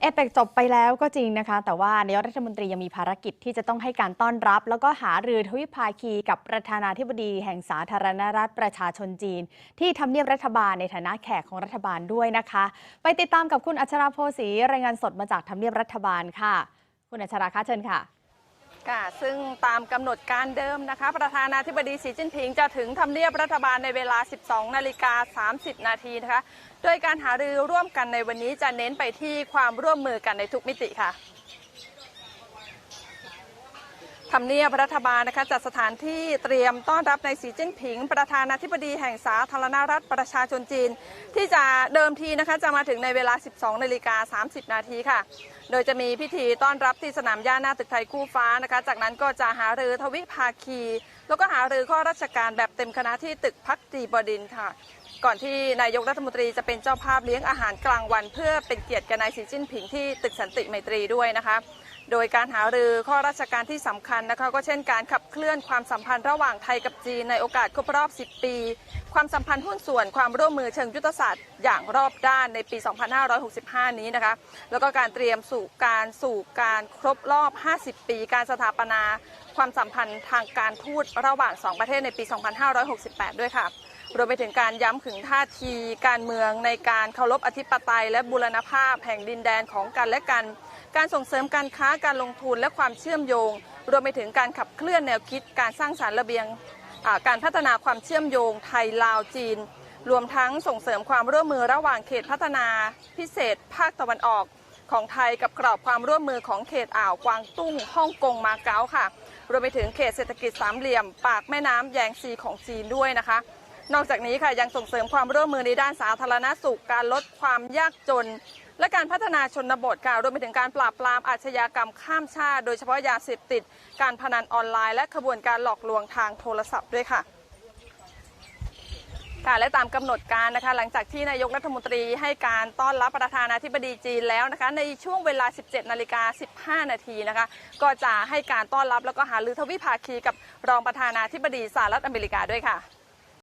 เอเปกจบไปแล้วก็จริงนะคะ แต่ว่านายกรัฐมนตรียังมีภารกิจที่จะต้องให้การต้อนรับ แล้วก็หารือทวิภาคีกับประธานาธิบดีแห่งสาธารณรัฐประชาชนจีน ที่ทำเนียบรัฐบาลในฐานะแขกของรัฐบาลด้วยนะคะ ไปติดตามกับคุณอัชราโพสีรายงานสดมาจากทำเนียบรัฐบาลค่ะ คุณอัชราคะเชิญค่ะ ค่ะซึ่งตามกำหนดการเดิมนะคะ ประธานาธิบดีสีจิ้นผิงจะถึงทำเนียบรัฐบาลในเวลา 12 นาฬิกา 30 นาทีนะคะ โดยการหารือร่วมกันในวันนี้จะเน้นไปที่ความร่วมมือกันในทุกมิติค่ะ ทำเนียบรัฐบาลนะคะจัดสถานที่เตรียมต้อนรับในสีจิ้นผิง ประธานาธิบดีแห่งสาธารณรัฐประชาชนจีน ที่จะเดิมทีนะคะจะมาถึงในเวลา 12นาฬิกา30 นาทีค่ะ โดยจะมีพิธีต้อนรับที่สนามหญ้าหน้าตึกไทยคู่ฟ้านะคะ จากนั้นก็จะหารือทวิภาคี แล้วก็หารือข้อราชการแบบเต็มคณะที่ตึกพักดีบดินค่ะ ก่อนที่นายกรัฐมนตรีจะเป็นเจ้าภาพเลี้ยงอาหารกลางวัน เพื่อเป็นเกียรติแก่นายสีจิ้นผิงที่ตึกสันติไมตรีด้วยนะคะ โดยการหารือข้อราชการที่สำคัญนะคะก็เช่นการขับเคลื่อนความสัมพันธ์ระหว่างไทยกับจีนในโอกาสครบรอบ 10 ปี ความสัมพันธ์หุ้นส่วนความร่วมมือเชิงยุทธศาสตร์อย่างรอบด้านในปี 2565 นี้นะคะ แล้วก็การเตรียมสู่การสู่การครบรอบ 50 ปี การสถาปนา ความสัมพันธ์ทางการทูตระหว่าง 2 ประเทศในปี 2568 ด้วยค่ะ รวมไปถึงการย้ำถึงท่าทีการเมืองในการเคารพอธิปไตย และบูรณภาพแห่งดินแดนของกันและกัน การส่งเสริมการค้าการลงทุนและความเชื่อมโยง รวมไปถึงการขับเคลื่อนแนวคิดการสร้างสารรค์ระเบียงการพัฒนาความเชื่อมโยงไทยลาวจีน รวมทั้งส่งเสริมความร่วมมือระหว่างเขตพัฒนาพิเศษ ภาคตะวันออกของไทยกับกรอบความร่วมมือของเขตอ่าวกวางตุ้งฮ่องกงมาเก๊าค่ะ รวมไปถึงเขตเศรษฐกิจสามเหลี่ยม ปากแม่น้ำแยงซีของจีนด้วยนะคะ นอกจากนี้ค่ะยังส่งเสริมความร่วมมือในด้านสาธารณสุข การลดความยากจน และการพัฒนาชนบทค่ะรวมไปถึงการปราบปรามอาชญากรรมข้ามชาติ โดยเฉพาะยาเสพติด การพนันออนไลน์ และขบวนการหลอกลวงทางโทรศัพท์ด้วยค่ะค่ะและตามกำหนดการนะคะ หลังจากที่นายกรัฐมนตรีให้การต้อนรับประธานาธิบดีจีนแล้วนะคะ ในช่วงเวลา 17 นาฬิกา 15 นาทีนะคะ ก็จะให้การต้อนรับแล้วก็หารือทวิภาคีกับรองประธานาธิบดีสหรัฐอเมริกาด้วยค่ะ